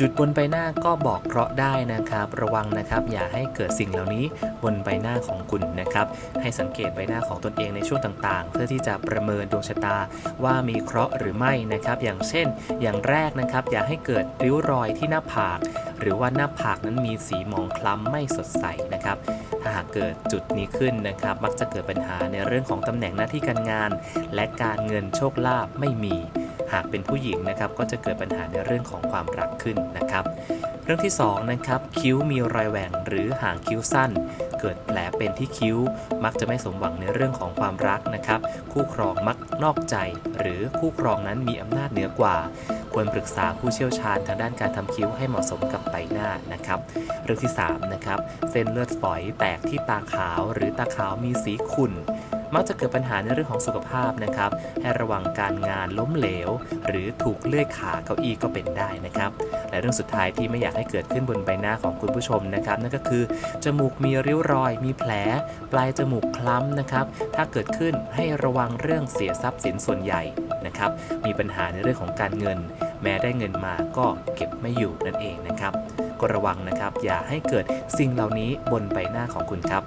จุดบนใบหน้าก็บอกเคราะห์ได้นะครับ ระวังนะครับ อย่าให้เกิดสิ่งเหล่านี้บนใบหน้าของคุณนะครับ ให้สังเกตใบหน้าของตนเองในช่วงต่างๆ เพื่อที่จะประเมินดวงชะตาว่ามีเคราะห์หรือไม่นะครับ อย่างเช่น อย่างแรกนะครับ อย่าให้เกิดริ้วรอยที่หน้าผาก หรือว่าหน้าผากนั้นมีสีหมองคล้ำไม่สดใสนะครับถ้าหากเกิดจุดนี้ขึ้นนะครับ มักจะเกิดปัญหาในเรื่องของตำแหน่งหน้าที่การงาน และการเงินโชคลาภไม่มี หากเป็นผู้หญิงนะครับก็จะเกิดปัญหาในเรื่องของความรักขึ้นนะครับ เรื่องที่2นะครับคิ้วมีรอยแหว่งหรือหางคิ้วสั้น เกิดแผลเป็นที่คิ้ว มักจะไม่สมหวังในเรื่องของความรักนะครับ คู่ครองมักนอกใจ หรือคู่ครองนั้นมีอำนาจเหนือกว่าควรปรึกษาผู้เชี่ยวชาญทางด้านการทำคิ้วให้เหมาะสมกับใบหน้านะครับ เรื่องที่3นะครับเส้นเลือดฝอยแตกที่ตาขาว หรือตาขาวมีสีขุ่น มักจะเกิดปัญหาในเรื่องของสุขภาพนะครับ ให้ระวังการงานล้มเหลว หรือถูกเลื่อยขาเก้าอี้ก็เป็นได้นะครับ และเรื่องสุดท้ายที่ไม่อยากให้เกิดขึ้นบนใบหน้าของคุณผู้ชมนะครับ นั่นก็คือ จมูกมีริ้วรอย มีแผล ปลายจมูกคล้ำนะครับ ถ้าเกิดขึ้นให้ระวังเรื่องเสียทรัพย์สินส่วนใหญ่นะครับ มีปัญหาในเรื่องของการเงิน แม้ได้เงินมาก็เก็บไม่อยู่นั่นเองนะครับก็ระวังนะครับ อย่าให้เกิดสิ่งเหล่านี้บนใบหน้าของคุณครับ